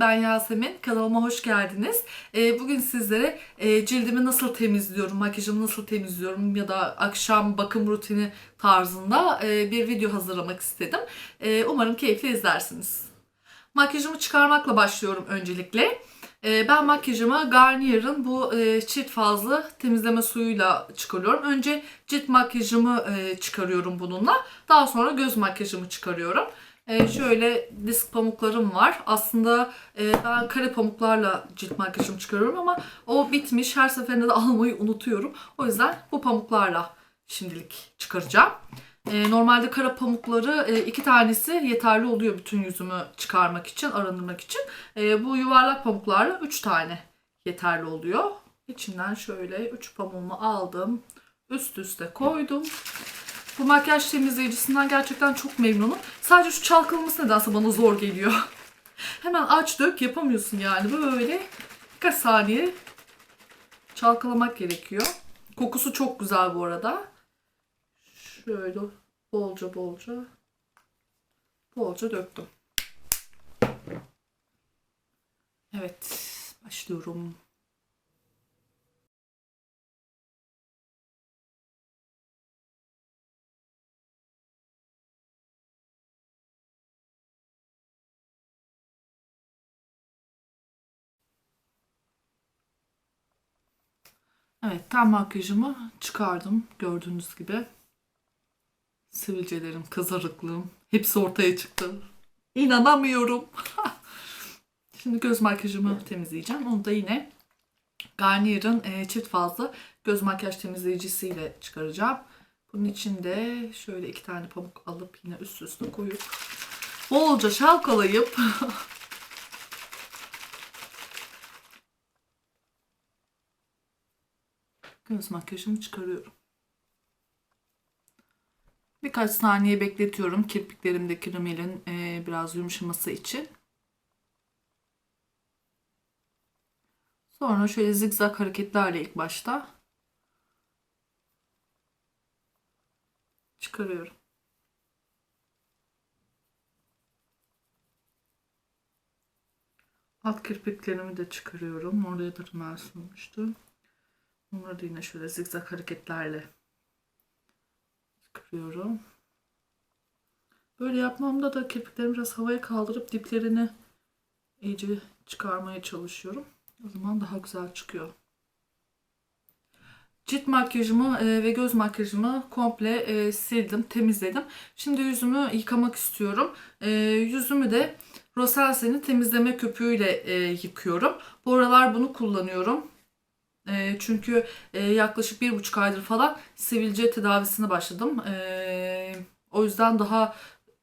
ben Yasemin. Kanalıma hoş geldiniz. Ee, bugün sizlere e, cildimi nasıl temizliyorum, makyajımı nasıl temizliyorum ya da akşam bakım rutini tarzında e, bir video hazırlamak istedim. E, umarım keyifli izlersiniz. Makyajımı çıkarmakla başlıyorum öncelikle. Ben makyajımı Garnier'ın bu çift fazlı temizleme suyuyla çıkarıyorum. Önce cilt makyajımı çıkarıyorum bununla. Daha sonra göz makyajımı çıkarıyorum. E, şöyle disk pamuklarım var. Aslında e, ben kare pamuklarla cilt makyajımı çıkarıyorum ama o bitmiş. Her seferinde de almayı unutuyorum. O yüzden bu pamuklarla şimdilik çıkaracağım. E, normalde kara pamukları e, iki tanesi yeterli oluyor bütün yüzümü çıkarmak için, arındırmak için. E, bu yuvarlak pamuklarla üç tane yeterli oluyor. İçinden şöyle üç pamuğumu aldım. Üst üste koydum. Bu makyaj temizleyicisinden gerçekten çok memnunum. Sadece şu çalkalaması nedense bana zor geliyor. Hemen aç dök yapamıyorsun yani. Böyle birkaç saniye çalkalamak gerekiyor. Kokusu çok güzel bu arada. Şöyle bolca bolca bolca döktüm. Evet, başlıyorum. Evet, ten makyajımı çıkardım gördüğünüz gibi. Sivilcelerim, kızarıklığım hepsi ortaya çıktı. İnanamıyorum. Şimdi göz makyajımı temizleyeceğim. Onu da yine Garnier'ın e, çift fazla göz makyaj temizleyicisiyle çıkaracağım. Bunun için de şöyle iki tane pamuk alıp yine üst üste koyup bolca şalkalayıp göz makyajımı çıkarıyorum. Birkaç saniye bekletiyorum kirpiklerimdeki rimelin e, biraz yumuşaması için. Sonra şöyle zigzag hareketlerle ilk başta çıkarıyorum. Alt kirpiklerimi de çıkarıyorum. Oraya da rimel sürmüştüm. Bunları yine şöyle zigzag hareketlerle çıkarıyorum. Böyle yapmamda da kirpiklerimi biraz havaya kaldırıp diplerini iyice çıkarmaya çalışıyorum. O zaman daha güzel çıkıyor. Cilt makyajımı e, ve göz makyajımı komple e, sildim, temizledim. Şimdi yüzümü yıkamak istiyorum. E, yüzümü de Rosensen'in temizleme köpüğüyle yıkıyorum. Bu aralar bunu kullanıyorum. E, çünkü e, yaklaşık bir buçuk aydır falan sivilce tedavisine başladım. E, o yüzden daha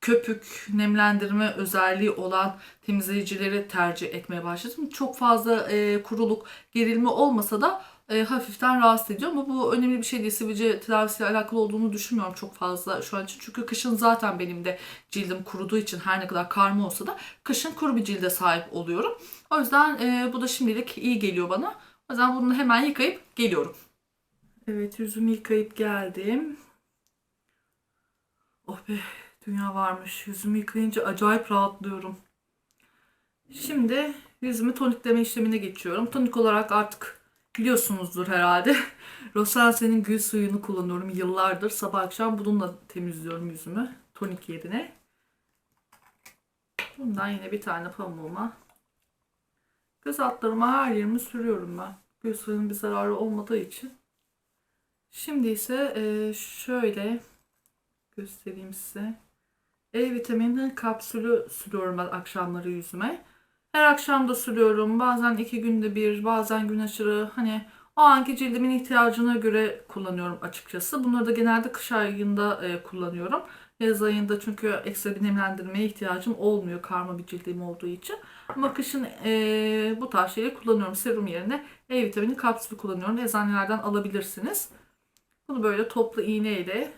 köpük, nemlendirme özelliği olan temizleyicileri tercih etmeye başladım. Çok fazla e, kuruluk, gerilme olmasa da e, hafiften rahatsız ediyor ama bu önemli bir şey değil. Sivilce tedavisiyle alakalı olduğunu düşünmüyorum çok fazla şu an için. Çünkü kışın zaten benim de cildim kuruduğu için her ne kadar karma olsa da kışın kuru bir cilde sahip oluyorum. O yüzden e, bu da şimdilik iyi geliyor bana. O zaman bunu hemen yıkayıp geliyorum. Evet yüzümü yıkayıp geldim. Oh be dünya varmış. Yüzümü yıkayınca acayip rahatlıyorum. Şimdi yüzümü tonikleme işlemine geçiyorum. Tonik olarak artık biliyorsunuzdur herhalde. Rosensen'in gül suyunu kullanıyorum yıllardır. Sabah akşam bununla temizliyorum yüzümü. Tonik yerine. Bundan yine bir tane pamuğuma Göz altlarıma her yerimi sürüyorum ben. Suyunun bir zararı olmadığı için. Şimdi ise e, şöyle göstereyim size. E vitamini kapsülü sürüyorum ben akşamları yüzüme. Her akşam da sürüyorum. Bazen iki günde bir, bazen gün aşırı. Hani o anki cildimin ihtiyacına göre kullanıyorum açıkçası. Bunları da genelde kış ayında e, kullanıyorum. Yaz ayında çünkü ekstra bir nemlendirmeye ihtiyacım olmuyor karma bir cildim olduğu için. Ama kışın e, bu tarz şeyleri kullanıyorum. Serum yerine E vitamini kapsülü kullanıyorum. Eczanelerden alabilirsiniz. Bunu böyle toplu iğne ile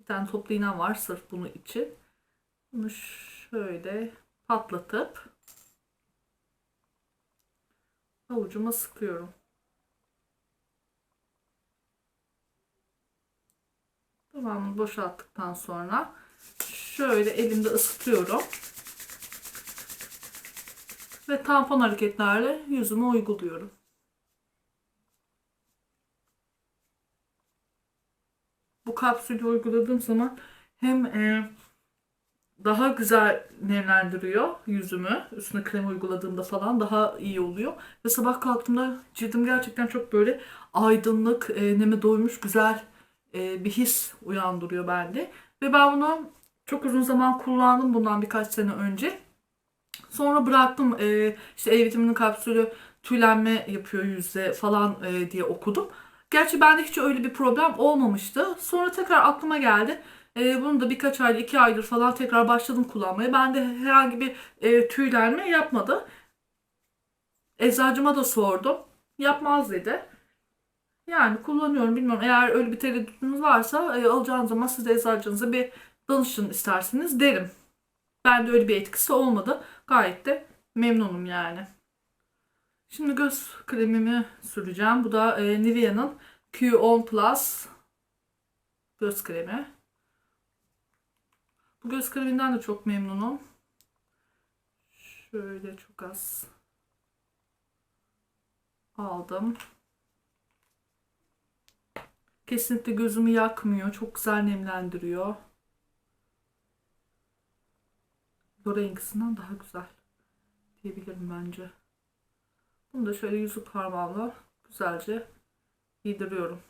bir tane toplu iğnem var sırf bunu için. Bunu şöyle patlatıp avucuma sıkıyorum. Tamamını boşalttıktan sonra şöyle elimde ısıtıyorum. Ve tampon hareketlerle yüzüme uyguluyorum. Bu kapsülü uyguladığım zaman hem e, daha güzel nemlendiriyor yüzümü. Üstüne krem uyguladığımda falan daha iyi oluyor. Ve sabah kalktığımda cildim gerçekten çok böyle aydınlık, e, neme doymuş, güzel e, bir his uyandırıyor bende. Ve ben bunu çok uzun zaman kullandım bundan birkaç sene önce. Sonra bıraktım. E, işte E vitamini kapsülü tüylenme yapıyor yüzde falan e, diye okudum. Gerçi bende hiç öyle bir problem olmamıştı. Sonra tekrar aklıma geldi. Bunu da birkaç aydır, iki aydır falan tekrar başladım kullanmaya. Ben de herhangi bir tüylenme yapmadı. Eczacıma da sordum. Yapmaz dedi. Yani kullanıyorum bilmiyorum. Eğer öyle bir tereddütünüz varsa e, alacağınız zaman siz de eczacınıza bir danışın isterseniz derim. Bende öyle bir etkisi olmadı. Gayet de memnunum yani. Şimdi göz kremimi süreceğim. Bu da e, Nivea'nın Q10 Plus göz kremi. Bu göz kreminden de çok memnunum. Şöyle çok az aldım. Kesinlikle gözümü yakmıyor. Çok güzel nemlendiriyor. Lorenkisinden daha güzel diyebilirim bence. Bunu da şöyle yüzük parmağımla güzelce yediriyorum.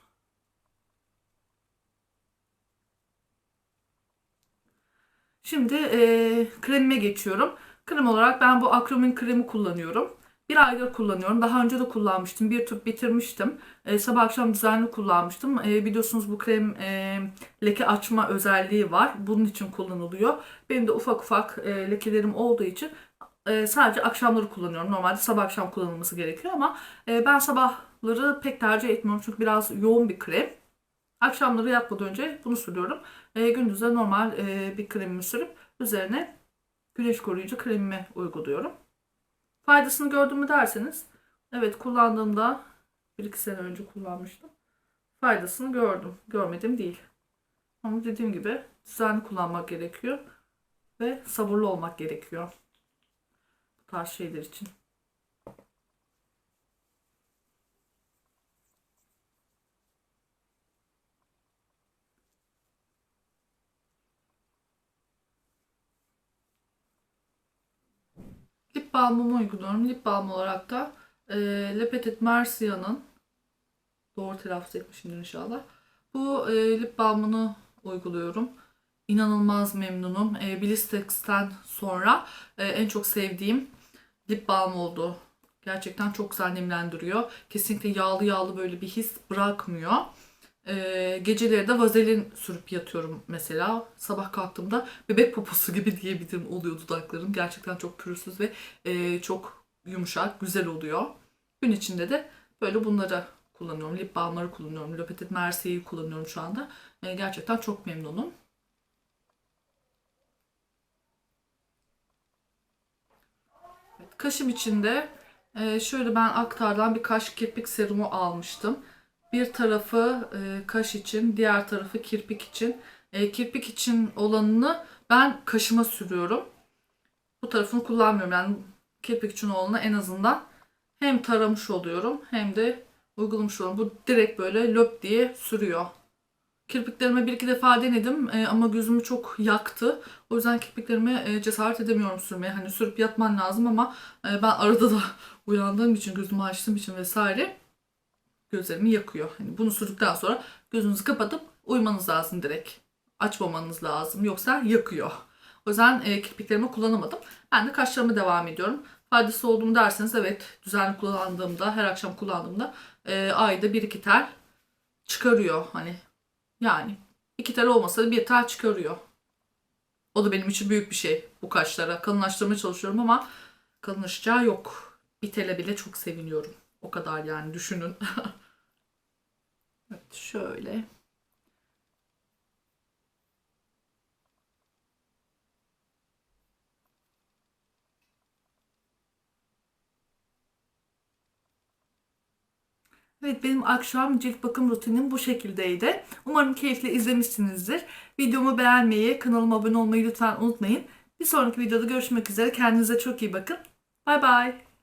Şimdi e, kremime geçiyorum. Krem olarak ben bu Akromin kremi kullanıyorum. Bir aydır kullanıyorum. Daha önce de kullanmıştım. Bir tüp bitirmiştim. E, sabah akşam düzenli kullanmıştım. E, biliyorsunuz bu krem e, leke açma özelliği var. Bunun için kullanılıyor. Benim de ufak ufak e, lekelerim olduğu için e, sadece akşamları kullanıyorum. Normalde sabah akşam kullanılması gerekiyor ama e, ben sabahları pek tercih etmiyorum. Çünkü biraz yoğun bir krem. Akşamları yatmadan önce bunu sürüyorum. E, gündüzde normal e, bir kremimi sürüp üzerine güneş koruyucu kremimi uyguluyorum. Faydasını gördüm mü derseniz evet kullandığımda bir iki sene önce kullanmıştım. Faydasını gördüm. Görmedim değil. Ama dediğim gibi düzenli kullanmak gerekiyor ve sabırlı olmak gerekiyor bu tarz şeyler için. Lip balmımı uyguluyorum. Lip balm olarak da e, Le Petit Mercia'nın doğru telaffuz etmişimdir inşallah. Bu e, lip balmını uyguluyorum. İnanılmaz memnunum. E, Blistex'ten sonra e, en çok sevdiğim lip balm oldu. Gerçekten çok güzel nemlendiriyor. Kesinlikle yağlı yağlı böyle bir his bırakmıyor. Geceleri de vazelin sürüp yatıyorum mesela. Sabah kalktığımda bebek poposu gibi diyebilirim oluyor dudaklarım. Gerçekten çok pürüzsüz ve e, çok yumuşak, güzel oluyor. Gün içinde de böyle bunları kullanıyorum. Lip balmları kullanıyorum. Le Petit Mercia'yı kullanıyorum şu anda. E, gerçekten çok memnunum. Evet, kaşım içinde e, şöyle ben Aktar'dan bir kaş kirpik serumu almıştım. Bir tarafı e, kaş için, diğer tarafı kirpik için. E, kirpik için olanını ben kaşıma sürüyorum. Bu tarafını kullanmıyorum. Yani kirpik için olanı en azından hem taramış oluyorum hem de uygulamış oluyorum. Bu direkt böyle löp diye sürüyor. Kirpiklerime bir iki defa denedim e, ama gözümü çok yaktı. O yüzden kirpiklerime e, cesaret edemiyorum sürmeye. Hani sürüp yatman lazım ama e, ben arada da uyandığım için, gözümü açtığım için vesaire gözlerimi yakıyor. Hani bunu sürdükten sonra gözünüzü kapatıp uyumanız lazım direkt. Açmamanız lazım yoksa yakıyor. O yüzden e, kirpiklerimi kullanamadım. Ben de kaşlarıma devam ediyorum. Faydası olduğumu derseniz evet düzenli kullandığımda, her akşam kullandığımda e, ayda bir iki tel çıkarıyor. Hani yani iki tel olmasa da bir tel çıkarıyor. O da benim için büyük bir şey bu kaşlara. Kalınlaştırmaya çalışıyorum ama kalınlaşacağı yok. Bir tele bile çok seviniyorum. O kadar yani düşünün. evet şöyle. Evet benim akşam cilt bakım rutinim bu şekildeydi. Umarım keyifle izlemişsinizdir. Videomu beğenmeyi, kanalıma abone olmayı lütfen unutmayın. Bir sonraki videoda görüşmek üzere. Kendinize çok iyi bakın. Bay bay.